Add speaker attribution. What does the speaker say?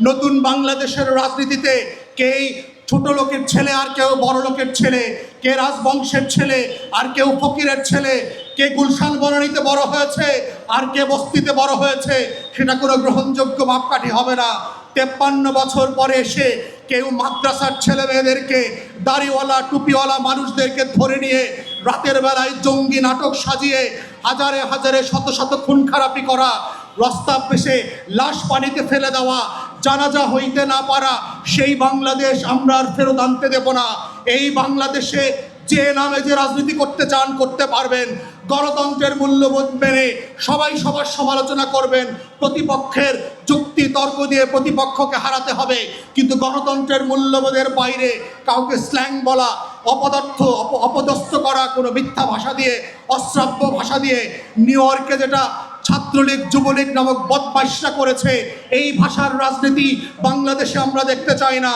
Speaker 1: নতুন বাংলাদেশের রাজনীতিতে কে ছোট লোকের ছেলে আর কেউ বড় লোকের ছেলে, কে রাজবংশের ছেলে আর কেউ ফকিরের ছেলে, কে গুলশান বনানীতে বড় হয়েছে আর কে বস্তিতে বড় হয়েছে, সেটা কোনো গ্রহণযোগ্য মাপকাঠি হবে না। তেপ্পান্ন বছর পরে এসে কেউ মাদ্রাসার ছেলে মেয়েদেরকে দাড়িওয়ালা, টুপিওয়ালা মানুষদেরকে ধরে নিয়ে রাতের বেলায় জঙ্গি নাটক সাজিয়ে হাজারে হাজারে শত শত খুন খারাপি করা রাস্তা পেশে লাশ পানিতে ফেলে দেওয়া, জানাজা হইতে না পারা, সেই বাংলাদেশ আমরা আর ফেরত আনতে দেব না। এই বাংলাদেশে যে নামে যে রাজনীতি করতে চান, করতে পারবেন। গণতন্ত্রের মূল্যবোধ মেনে সবাই সবার সমালোচনা করবেন। প্রতিপক্ষের যুক্তি তর্ক দিয়ে প্রতিপক্ষকে হারাতে হবে। কিন্তু গণতন্ত্রের মূল্যবোধের বাইরে কাউকে স্ল্যাং বলা, অপদার্থ, অপ- অপদস্থ করা, কোনো মিথ্যা ভাষা দিয়ে, অশ্রাব্য ভাষা দিয়ে, নিউ ইয়র্কে যেটা ছাত্রলীগ যুবলীগ নামক বদমাইশা করেছে। এই ভাষার রাজনীতি বাংলাদেশে আমরা দেখতে চাই না।